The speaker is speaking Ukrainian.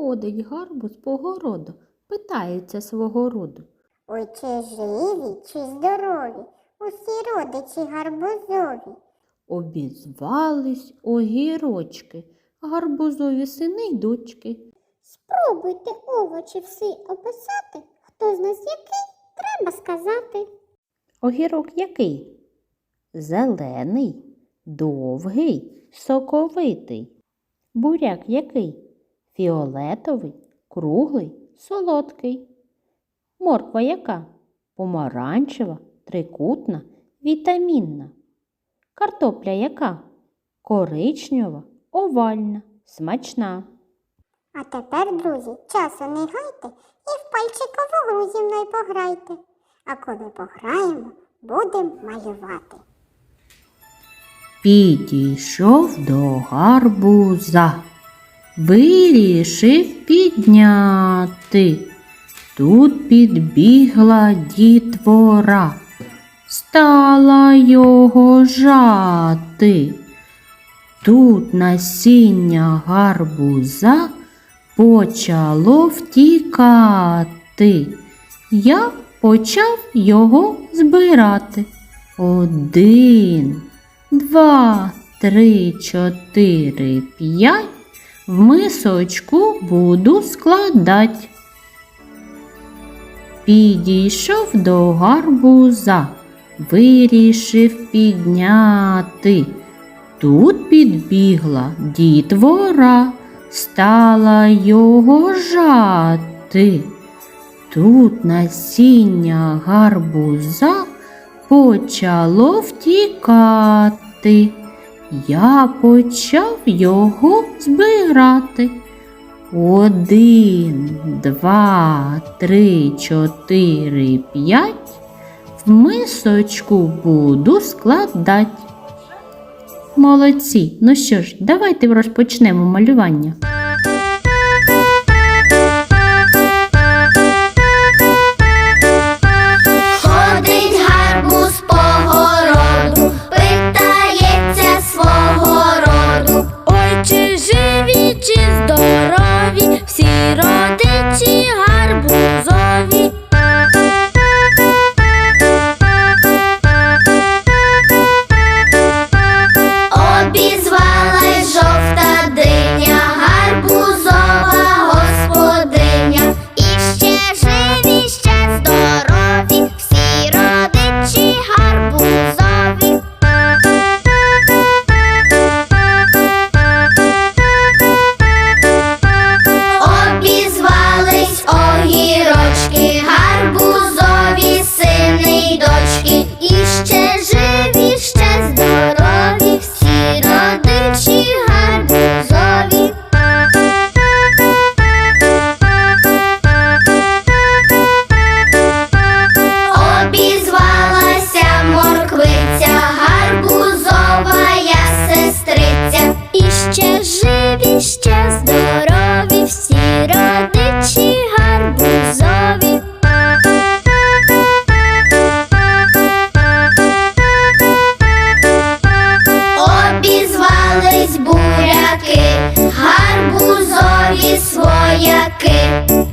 Ходить гарбуз по городу, питається свого роду. Ой, чи живі, чи здорові, усі родичі гарбузові. Обізвались огірочки, гарбузові сини й дочки. Спробуйте овочі всі описати, хто з нас який, треба сказати. Огірок який? Зелений, довгий, соковитий. Буряк який? Фіолетовий, круглий, солодкий. Морква яка? Помаранчева, трикутна, вітамінна. Картопля яка? Коричнева, овальна, смачна. А тепер, друзі, часу не гайте і в пальчикову гру зі мною пограйте. А коли пограємо, будемо малювати. Підійшов до гарбуза, вирішив підняти. Тут підбігла дітвора, стала його жати. Тут насіння гарбуза почало втікати. Я почав його збирати. Один, два, три, чотири, п'ять. В мисочку буду складать. Підійшов до гарбуза, вирішив підняти. Тут підбігла дітвора, стала його жати. Тут насіння гарбуза почало втікати. Я почав його збирати. Один, два, три, чотири, п'ять. В мисочку буду складати. Молодці. Ну що ж, давайте розпочнемо малювання. Свояки.